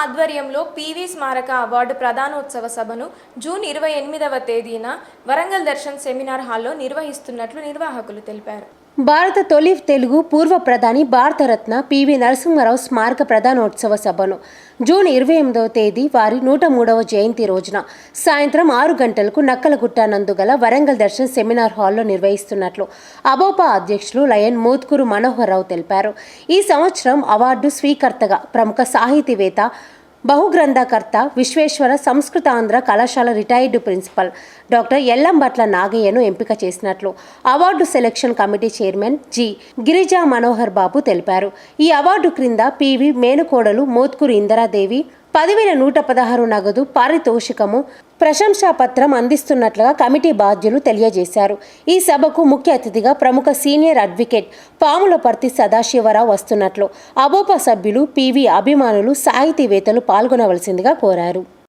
ఆధ్వర్యంలో పీవీ స్మారక అవార్డు ప్రధానోత్సవ సభను జూన్ ఇరవై ఎనిమిదవ తేదీన వరంగల్ దర్శన్ సెమినార్ హాల్లో నిర్వహిస్తున్నట్లు నిర్వాహకులు తెలిపారు. భారత తొలి తెలుగు పూర్వ ప్రధాని భారతరత్న పివి నరసింహారావు స్మారక ప్రధానోత్సవ సభను. జూన్ ఇరవై ఎనిమిదవ తేదీ వారి నూట మూడవ జయంతి రోజున సాయంత్రం ఆరు గంటలకు నక్కలగుట్ట నందుగల వరంగల్ దర్శన్ సెమినార్ హాల్లో నిర్వహిస్తున్నట్లు అబోపా అధ్యక్షులు లయన్ మోత్కూరు మనోహర్ రావు తెలిపారు. ఈ సంవత్సరం అవార్డు స్వీకర్తగా ప్రముఖ సాహితీవేత్త బహుగ్రంథకర్త విశ్వేశ్వర సంస్కృతాంధ్ర కళాశాల రిటైర్డ్ ప్రిన్సిపల్ డాక్టర్ ఎల్లంబట్ల నాగయ్యను ఎంపిక చేసినట్లు award selection committee chairman G Girija Manohar Babu తెలిపారు. ఈ అవార్డు క్రింద పివి మేనుకోడలు మోత్కూరు ఇందిరాదేవి పదివేల నూట పదహారు నగదు పారితోషికము ప్రశంసాపత్రం అందిస్తున్నట్లుగా కమిటీ బాధ్యులు తెలియజేశారు. ఈ సభకు ముఖ్య అతిథిగా ప్రముఖ సీనియర్ అడ్వకేట్ పాములపర్తి సదాశివరావు వస్తున్నట్లు అబోపా సభ్యులు పివి అభిమానులు సాహితీవేత్తలు పాల్గొనవలసిందిగా కోరారు.